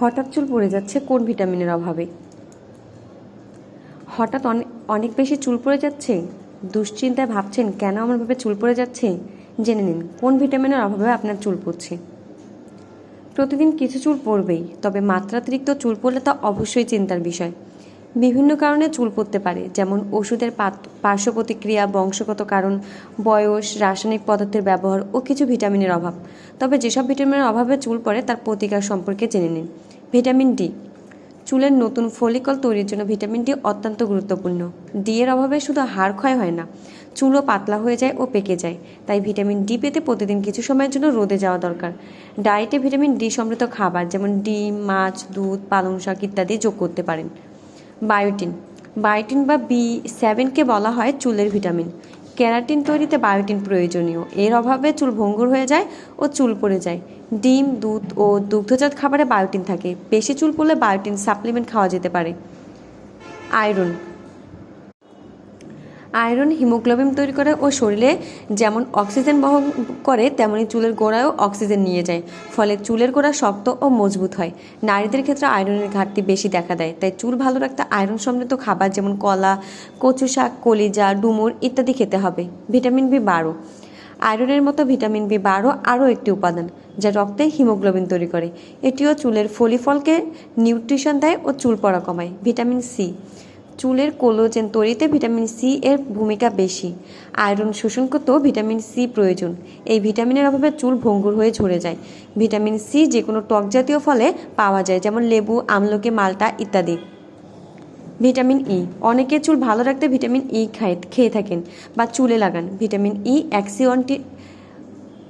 হঠাৎ চুল পড়ে যাচ্ছে কোন ভিটামিনের অভাবে? হঠাৎ অনেক বেশি চুল পড়ে যাচ্ছে? দুশ্চিন্তায় ভাবছেন, কেন আমার ভাবে চুল পড়ে যাচ্ছে? জেনে নিন, কোন ভিটামিনের অভাবে আপনার চুল পড়ছে? প্রতিদিন কিছু চুল পড়বেই, তবে মাত্রাতিরিক্ত চুল পড়লে তা অবশ্যই চিন্তার বিষয়। বিভিন্ন কারণে চুল পড়তে পারে, যেমন ওষুধের পার্শ্ব প্রতিক্রিয়া, বংশগত কারণ, বয়স, রাসায়নিক পদার্থের ব্যবহার ও কিছু ভিটামিনের অভাব। তবে যেসব ভিটামিনের অভাবে চুল পড়ে, তার প্রতিকার সম্পর্কে জেনে নিন। Vitamin D. চুলের নতুন ফলিকল তৈরির জন্য ভিটামিন ডি অত্যন্ত গুরুত্বপূর্ণ। ডি এর অভাবে শুধু হাড় ক্ষয় হয় না, চুলও পাতলা হয়ে যায় ও পেকে যায়। তাই ভিটামিন ডি পেতে প্রতিদিন কিছু সময়ের জন্য রোদে যাওয়া দরকার। ডায়েটে ভিটামিন ডি সমৃদ্ধ খাবার যেমন ডিম, মাছ, দুধ, পালং শাক ইত্যাদি যোগ করতে পারেন। বায়োটিন। বায়োটিন বা বি সেভেনকে বলা হয় চুলের ভিটামিন। ক্যারাটিন তৈরিতে বায়োটিন প্রয়োজনীয়। এর অভাবে চুল ভঙ্গুর হয়ে যায় ও চুল পড়ে যায়। ডিম, দুধ ও দুগ্ধজাত খাবারে বায়োটিন থাকে। বেশি চুল পড়লে বায়োটিন সাপ্লিমেন্ট খাওয়া যেতে পারে। আয়রন আয়রন, হিমোগ্লোবিন তৈরি করে ও শরীরে যেমন অক্সিজেন বহন করে, তেমনি চুলের গোড়ায়ও অক্সিজেন নিয়ে যায়। ফলে চুলের গোড়া শক্ত ও মজবুত হয়। নারীদের ক্ষেত্রে আয়রনের ঘাটতি বেশি দেখা দেয়। তাই চুল ভালো রাখতে আয়রন সমৃদ্ধ খাবার যেমন কলা, কচু শাক, কলিজা, ডুমুর ইত্যাদি খেতে হবে। ভিটামিন বি বারো। আয়রনের মতো ভিটামিন বি বারো আরও একটি উপাদান, যা রক্তে হিমোগ্লোবিন তৈরি করে। এটিও চুলের ফলিফলকে নিউট্রিশন দেয় ও চুল পড়া কমায়। ভিটামিন সি চুলের কোলোজেন তৈরিতে ভিটামিন সি এর ভূমিকা বেশি। আয়রন শোষণ করতেও ভিটামিন সি প্রয়োজন। এই ভিটামিনের অভাবে চুল ভঙ্গুর হয়ে ঝরে যায়। ভিটামিন সি যে কোনো টক জাতীয় ফলে পাওয়া যায়, যেমন লেবু, আমলকি, মালটা ইত্যাদি। Vitamin E. অনেকে চুল ভালো রাখতে ভিটামিন ই খায়, খেয়ে থাকেন বা চুলে লাগান। ভিটামিন ই অ্যাক্সিঅন্টি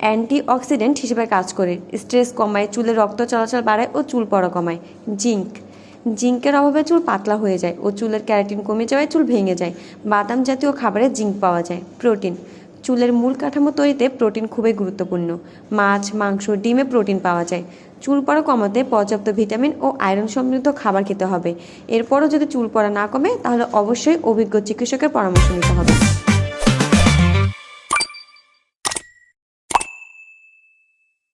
অ্যান্টিঅক্সিডেন্ট হিসেবে কাজ করে। স্ট্রেস কমায়, চুলে রক্ত চলাচল বাড়ায় ও চুল পড়া কমায়। জিঙ্ক। জিঙ্কের অভাবে চুল পাতলা হয়ে যায় ও চুলের ক্যারাটিন কমে যাওয়ায় চুল ভেঙে যায়। বাদাম জাতীয় খাবারে জিঙ্ক পাওয়া যায়। প্রোটিন। চুলের মূল কাঠামো তৈরিতে প্রোটিন খুবই গুরুত্বপূর্ণ। মাছ, মাংস, ডিমে প্রোটিন পাওয়া যায়। চুল পড়া কমাতে পর্যাপ্ত ভিটামিন ও আয়রন সমৃদ্ধ খাবার খেতে হবে। এরপরও যদি চুল পড়া না কমে, তাহলে অবশ্যই অভিজ্ঞ চিকিৎসকের পরামর্শ নিতে হবে।